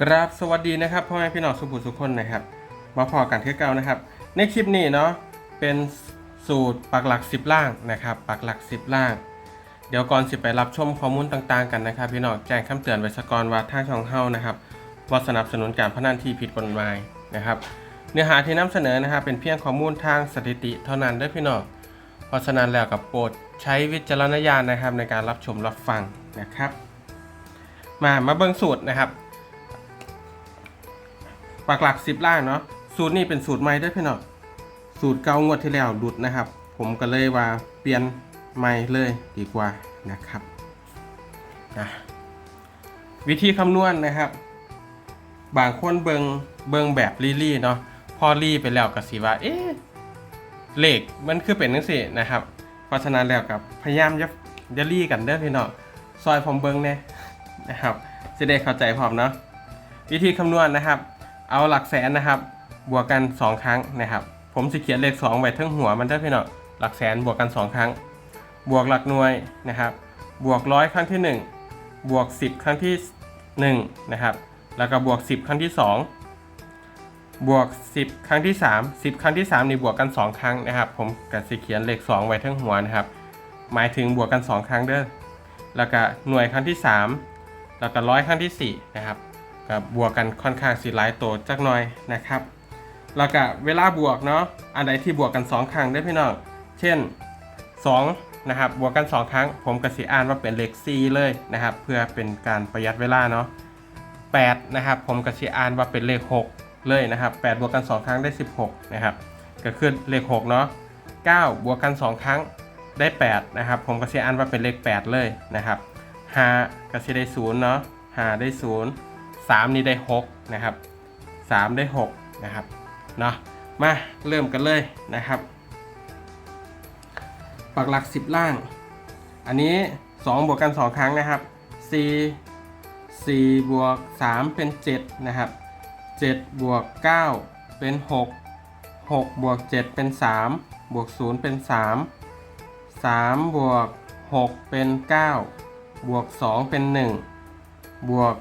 กราบสวัสดีนะครับพ่อแม่พี่น้องสุภุสุขคนนะครับ มาพอกันคือเก่านะครับ ในคลิปนี้เนาะเป็นสูตรปักหลัก 10 ล่างนะครับปักหลัก 10 ล่าง เดี๋ยวก่อนสิไปรับชมข้อมูลต่างๆกันนะครับ พี่น้องแจ้งคำเตือนไว้สกอนว่าทางช่องเฮานะครับว่าสนับสนุนการพนันที่ผิดกฎหมายนะครับ เนื้อหาที่นำเสนอนะครับ เป็นเพียงข้อมูลทางสถิติเท่านั้นด้อพี่น้องเพราะฉะนั้นแล้วกับโปรดใช้วิจารณญาณนะครับในการรับชมรับฟังนะครับ มามาเบิ่งสูตรนะครับ ปักหลักสิบล่างเนาะสูตรนี้เป็นสูตรใหม่ด้วยพี่น้องสูตรเก่างวดที่แล้วหลุดนะครับ ผมก็เลยว่าเปลี่ยนใหม่เลยดีกว่านะครับนะวิธีคำนวณนะครับ บางคนเบิงเบิงแบบลี่ๆเนาะพอลี่ไปแล้วก็สิว่าเอ๊ะเลขมันคือเป็นนังสินะครับเพราะฉะนั้นแล้วกับพยายามจะจะลี่กันเด้อพี่น้องซอยผมเบิงเนี่ยนะครับจะได้เข้าใจพร้อมเนาะวิธีคำนวณนะครับ เอาหลักแสนนะครับ บวกกัน 2 ครั้งนะครับ ผมสิเขียนเลข2ไว้ทั้งหัวมันได้พี่น้องหลักแสนบวกกัน 2 ครั้ง บวกหลักหน่วยนะครับ บวกร้อยครั้งที่ 1 บวก 10 ครั้งที่1นะครับ แล้วก็บวก 10 ครั้งที่ 2 บวก 10 ครั้งที่ 3 10 ครั้งที่3นี่บวกกัน 2 ครั้งนะครับ ผมกับสิเขียนเลข2ไว้ทั้งหัวนะครับ หมายถึงบวกกัน 2 ครั้งเด้อ แล้วก็หน่วยครั้งที่ 3 แล้วก็ร้อยครั้งที่4นะครับ กับบวกกันค่อนข้างสิหลายตัวจักหน่อยนะครับ แล้วก็เวลาบวกเนาะอันใดที่บวกกัน 2 ครั้งได้พี่น้องเช่น2นะครับบวกกัน 2 ครั้ง ผมก็สิอ่านว่าเป็นเลข4เลยนะครับ เพื่อเป็นการประหยัดเวลาเนาะ8นะครับผมก็สิอ่านว่าเป็นเลข 6 เลยนะครับ8บวกกัน 2 ครั้งได้ 16นะครับก็คือเลข6เนาะ9บวกกัน 2 ครั้งได้ 8 นะครับ ผมก็สิอ่านว่าเป็นเลข 8 เลยนะครับ5ก็สิได้0เนาะ5ได้ 0 3 นี่ได้ 6 นะครับ 3 ได้ 6 นะครับเนาะมาเริ่มกันเลยนะครับ ปักหลัก 10 ล่าง อันนี้ 2 บวกกัน 2 ครั้งนะครับ 4 4 บวก 3 เป็น 7 นะครับ 7 บวก 9 เป็น 6 6 บวก 7 เป็น 3 บวก 0 เป็น 3 3 บวก 6 เป็น 9 บวก 2 เป็น 1 บวก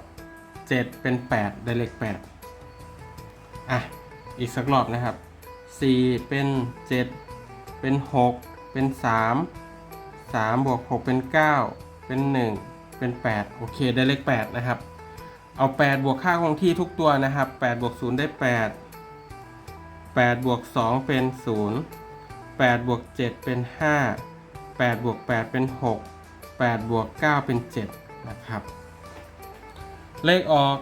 7 เป็น 8 ได้เลข8อะ อีกสักรอบนะครับ 4 เป็น 7 เป็น 6 เป็น 3 3บวก6เป็น 9 เป็น 1 เป็น 8 โอเค ได้เลข 8 นะครับ เอา 8 บวกค่าคงที่ทุกตัวนะครับ 8 บวก 0 ได้ 8 8 บวก 2 เป็น 0 8 บวก 7 เป็น 5 8 บวก 8 เป็น 6 8 บวก 9 เป็น 7 นะครับ เลขออก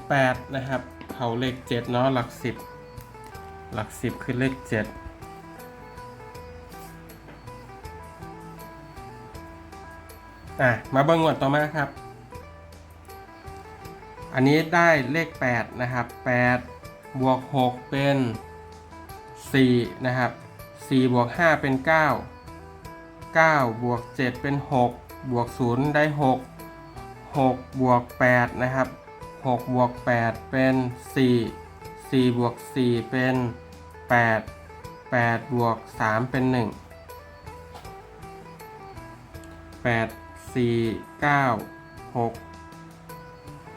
78 นะครับ เขาเลข 7 เนาะหลัก 10 หลัก 10 คือเลข 7อะมาเบิ่งงวดต่อมาครับ อันนี้ได้เลข 8 นะครับ 8 บวก 6 เป็น 4 นะครับ 4 บวก 5 เป็น 9 9 บวก 7 เป็น 6 บวก 0 ได้ 6 6บวก8นะครับ6บวก8เป็น 4 4บวก4เป็น 8 8บวก3เป็น 1 8 4 9 6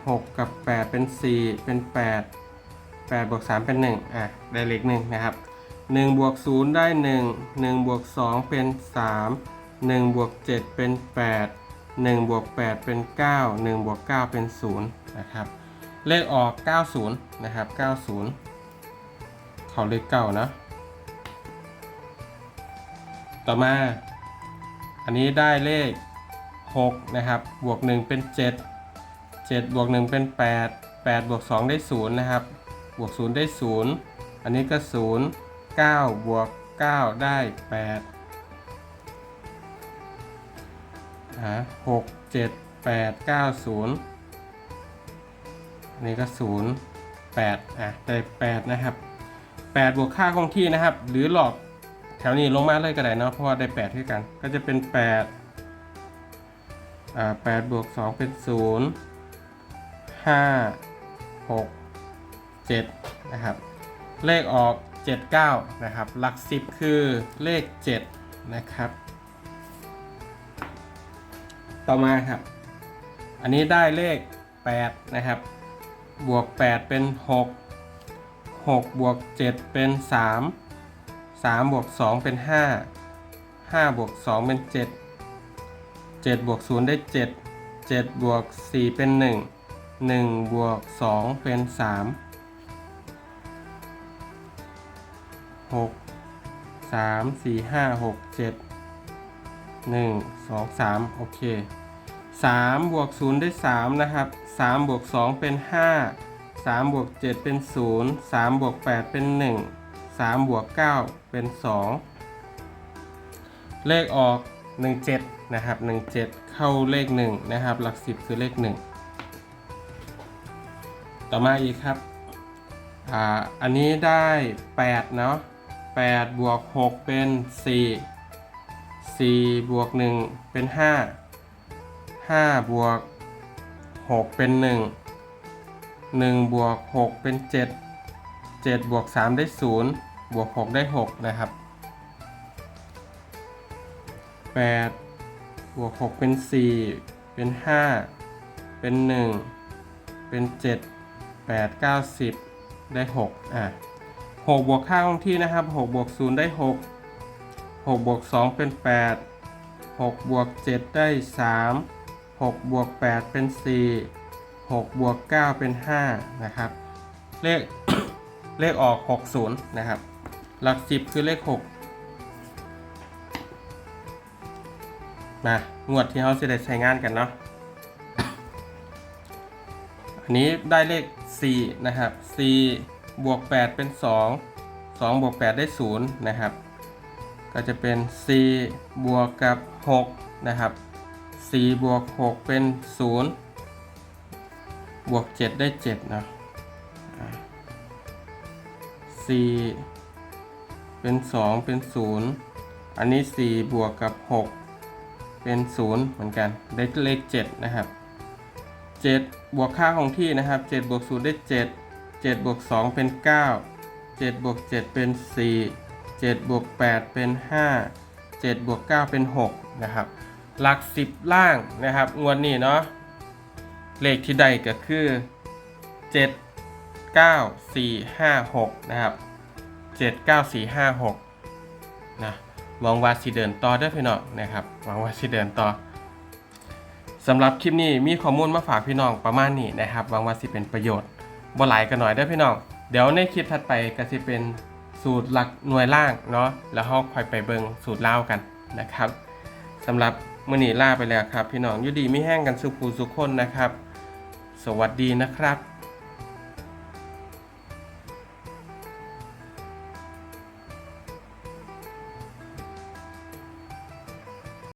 6 กับ 8 เป็น 4 เป็น 8 8บวก3เป็น 1 อะ ได้เลข1นะครับ 1 บวก 0 ได้ 1 1 บวก 2 เป็น 3 1 บวก 7 เป็น 8 1บวก8เป็น 9 1บวก9เป็น 0 นะครับ เลขออก 90 นะครับ 90 เขาเลขเก้านะ ต่อมา อันนี้ได้เลข 6 นะครับ บวก 1 เป็น 7 7 บวก 1 เป็น 8 8 บวก 2 ได้ 0 นะครับ บวก 0 ได้ 0 อันนี้ก็ 0 9 บวก 9 ได้ 8 อ่า6 7 8 9 0อันย์นี้ก็0 8อะได้8นะครับ8บวกค่าคงที่นะครับ หรือหลอกแถวนี้ลงมาเลยก็ได้เนาะเพราะว่าได้8ด้วยกัน ก็จะเป็น8อ่า8บวก2เป็น0 5 6 7นะครับเลขออก 79 นะครับ หลัก 10 คือเลข 7 นะครับ ต่อมาครับ อันนี้ได้เลข 8 นะครับ บวกแปดเป็นหกหกบวกเจ็ดเป็นสามสามบวกสองเป็นห้าห้าบวกสองเป็นเจ็ดเจ็ดบวกศูนย์ได้เจ็ดเจ็ดบวกสี่เป็นหนึ่งหนึ่งบวกสองเป็นสามหกสา มสี่ห้าหกเจ็ดหนึ่งสองสามโอเคสามบวกศูนย์ได้สามนะครับสามบวกสองเป็นห้าสามบวกเจ็ดเป็นศูนย์สามบวกแปดเป็นหนึ่งสามบวกเก้าเป็นสองเลขออก 17 นะครับ 17 เข้าเลข 1 นะครับ หลัก 10 คือเลข 1 ต่อมาอีกครับอ่าอันนี้ได้ 8 เนาะ8บวก 6 เป็น 4 4 บวก 1 เป็น 5 5 บวก 6 เป็น 1 1 บวก 6 เป็น 7 7 บวก 3 ได้ 0 บวก 6 ได้ 6 นะครับ 8 บวก 6 เป็น 4 เป็น 5 เป็น 1 เป็น 7 8 9 10 ได้ 6 อะ6บวกค่าคงที่นะครับ 6 บวก 0 ได้ 6 6บวก2เป็น 8 6บวก7ได้ 3 6บวก8เป็น 4 6บวก9เป็น 5 นะครับ เลขเลขออก 60 นะครับ หลัก 10 คือเลข 6 มางวดที่เขาจะได้ใช้งานกันเนาะอันนี้ได้เลข 4 นะครับ 4 บวก 8 เป็น 2 2 บวก 8 ได้ 0 นะครับ ก็จะเป็น4บวกกับ 6 นะครับ4บวก 6 เป็น 0 บวก 7 ได้ 7 นะอ่เป็น 2 เป็น 0 อันนี้ 4 บวกกับ 6 เป็น 0 เหมือนกัน ได้เลข 7 นะครับ 7 บวกค่าของที่นะครับ 7 บวก 0 ได้ 7 7 บวก 2 เป็น 9 7 บวก 7 เป็น 4 7บวก8เป็น 5 7บวก9เป็น 6 นะครับ หลัก 10 ล่างนะครับ งวดนี้เนาะ เลขที่ใดก็คือ 7 9 4 5 6 นะครับ 7 9 4 5 6 นะหวังว่าสิเดินต่อเด้พี่น้องนะครับหวังว่าสิเดินต่อสำหรับคลิปนี้มีข้อมูลมาฝากพี่น้องประมาณนี้นะครับหวังว่าสิเป็นประโยชน์บ่หลายกันหน่อยเด้พี่น้อง เดี๋ยวในคลิปถัดไปก็สิเป็น สูตรหลักหน่วยล่างเนาะแล้วเฮาค่อยไปเบิงสูตรเล่ากันนะครับสำหรับมื้อนี้ลาไปแล้วครับ พี่น้องอยู่ดีไม่แห้งกันสุขูสุขคนนะครับ สวัสดีนะครับ